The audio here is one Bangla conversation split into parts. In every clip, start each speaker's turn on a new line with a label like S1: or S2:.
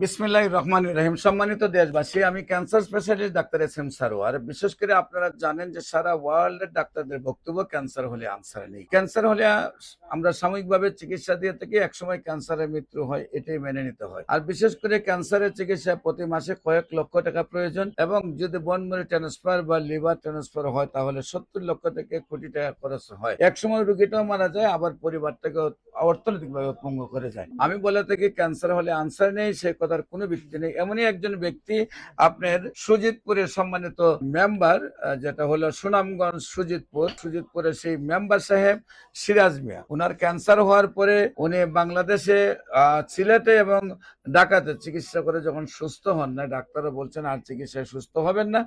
S1: বিসমিল্লাহ রহমান রহিম। সম্মানিত দেশবাসী, আমি cancer specialist doctor S M Sarwar. বিশেষ করে আপনারা জানেন যে সারা ওয়ার্ল্ডের ডাক্তারদের বক্তব্য ক্যান্সার হলে আনসার নেই। ক্যান্সার হলে আমরা সাময়িকভাবে চিকিৎসা দিয়ে থাকি, একসময় ক্যান্সারের মৃত্যু হয়, এটাই মেনে নিতে হয়। আর বিশেষ করে ক্যান্সারের চিকিৎসা প্রতি মাসে কয়েক লক্ষ টাকা প্রয়োজন এবং যদি বনমরি ট্রান্সফার বা লিভার ট্রান্সফার হয়, তাহলে সত্তর লক্ষ থেকে কোটি টাকা খরচ হয়। একসময় রুগীটাও মারা যায়, আবার পরিবারটাকে অর্থনৈতিকভাবে পঙ্গ করে যায়। আমি বলে থাকি, ক্যান্সার হলে আনসার নেই, সে কথার কোনো ভিত্তি নেই। এমনই একজন ব্যক্তি আপনার সুজিতপুরের সম্মানিত মেম্বার যেটা হলো সুনামগঞ্জ সুজিতপুর। সুজিতপুরের সেই মেম্বার সাহেব সিরাজ মিয়া। ওনার ক্যান্সার হওয়ার পরে উনি বাংলাদেশে সিলেটে এবং ঢাকাতে চিকিৎসা করে যখন সুস্থ হন না, ডাক্তাররা বলছেন আর চিকিৎসায় সুস্থ হবেন না,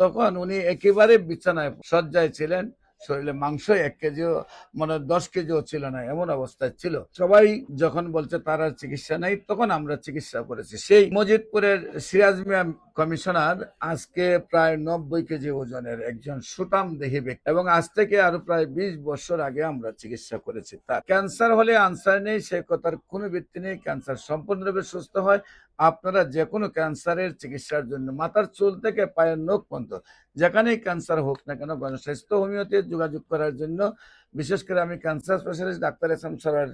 S1: তখন উনি একেবারে বিছানায় সজ্জায় ছিলেন। শরীরে মাংস এক কেজিও মানে দশ কেজিও ছিল না, এমন অবস্থায় ছিল। সবাই যখন বলছে তারা চিকিৎসা নেই, তখন আমরা চিকিৎসা করেছি। সেই মজিদপুরের সিরাজ মিয়া কমিশনার আজকে প্রায় নব্বই কেজি ওজনের একজন সুটাম দেহি ব্যক্তি এবং আজ থেকে আরও প্রায় বিশ বছর আগে আমরা চিকিৎসা করেছি। তার ক্যান্সার হলে আনসার নেই, সে কথার কোনো ভিত্তি নেই, ক্যান্সার সম্পূর্ণরূপে সুস্থ হয়। আপনারা যে কোনো ক্যান্সারের চিকিৎসার জন্য মাথার চুল থেকে পায়ের নখ পর্যন্ত যেখানেই ক্যান্সার হোক না কেন, গণস্বাস্থ্য হোমিওতে যোগাযোগ করার জন্য, বিশেষ করে আমি cancer specialist, doctor S M Sarwar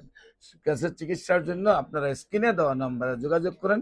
S1: cancer চিকিৎসার জন্য আপনারা স্ক্রিনে দেওয়া নম্বরে যোগাযোগ করেন।